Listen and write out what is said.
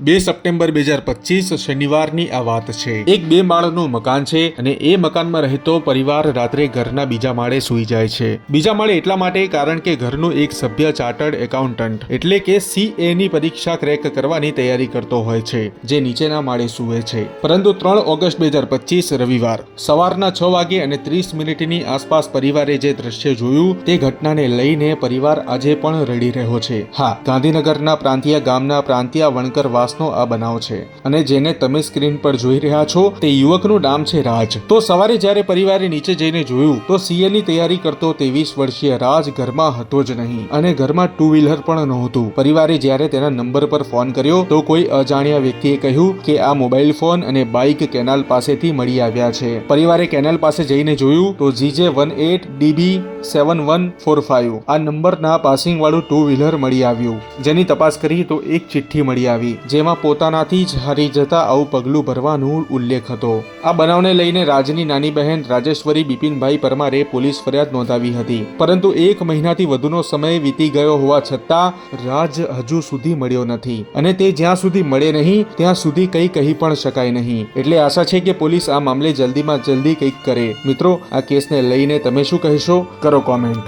બે સપ્ટેમ્બર બે હજાર પચીસ શનિવારની આ વાત છે. એક બે માળનું મકાન છે અને એ મકાનમાં રહેતો પરિવાર રાત્રે ઘરના બીજા માળે સૂઈ જાય છે. બીજા માળે એટલા માટે કારણ કે ઘરનું એક સભ્ય ચાર્ટર્ડ એકાઉન્ટન્ટ એટલે કે સીએ ની પરીક્ષા ક્રેક કરવાની તૈયારી કરતો હોય છે, જે નીચેના માળે સૂવે છે. પરંતુ ત્રણ ઓગસ્ટ બે હજાર પચીસ રવિવાર સવારના છ વાગે અને ત્રીસ મિનિટની આસપાસ પરિવારે જે દ્રશ્ય જોયું તે ઘટનાને લઈને પરિવાર આજે પણ રડી રહ્યો છે. હા, ગાંધીનગરના પ્રાંતિયા ગામના પ્રાંતિયા વણકર વાસનો આ બનાવ છે. અને જેને તમે સ્ક્રીન પર જોઈ રહ્યા છો, તે યુવકનું નામ છે રાજ. તો સવારે જ્યારે પરિવારે નીચે જઈને જોયું, તો સીએ તૈયારી કરતો ત્રેવીસ વર્ષીય રાજ ઘરમાં હતો જ નહીં. અને ઘરમાં ટુ વ્હીલર પણ નહોતું. પરિવારે જ્યારે તેના નંબર પર ફોન કર્યો, તો કોઈ અજાણ્યા વ્યક્તિએ કહ્યું કે આ મોબાઈલ ફોન અને બાઇક કેનાલ પાસેથી મળી આવ્યા છે. પરિવારે કેનાલ પાસે જઈને જોયું, તો GJ one eight DB seven one four five આ નંબરના પાસિંગ વાળું ટુ વ્હીલર મળી આવ્યું. જેની તપાસ કરી, તો એક ચિઠ્ઠી મળી આવી. જેમાં પોતાનાથી જ હારી જતા આવું પગલું ભરવાનું ઉલ્લેખ હતો. આ બનાવને લઈને રાજની નાની બહેન રાજેશ્વરી બિપિનભાઈ પરમારે પોલીસ ફરિયાદ નોંધાવી હતી. પરંતુ એક મહિનાથી વધુનો સમય વીતી ગયો હોવા છતાં રાજ હજુ સુધી મળ્યો નથી. અને તે જ્યાં સુધી મળે નહીં, ત્યાં સુધી કંઈ કહી પણ શકાય નહીં. એટલે આશા છે કે પોલીસ આ મામલે જલ્દીમાં જલ્દી કંઈક કરે. મિત્રો, આ કેસને લઈને તમે શું કહેશો? કરો કોમેન્ટ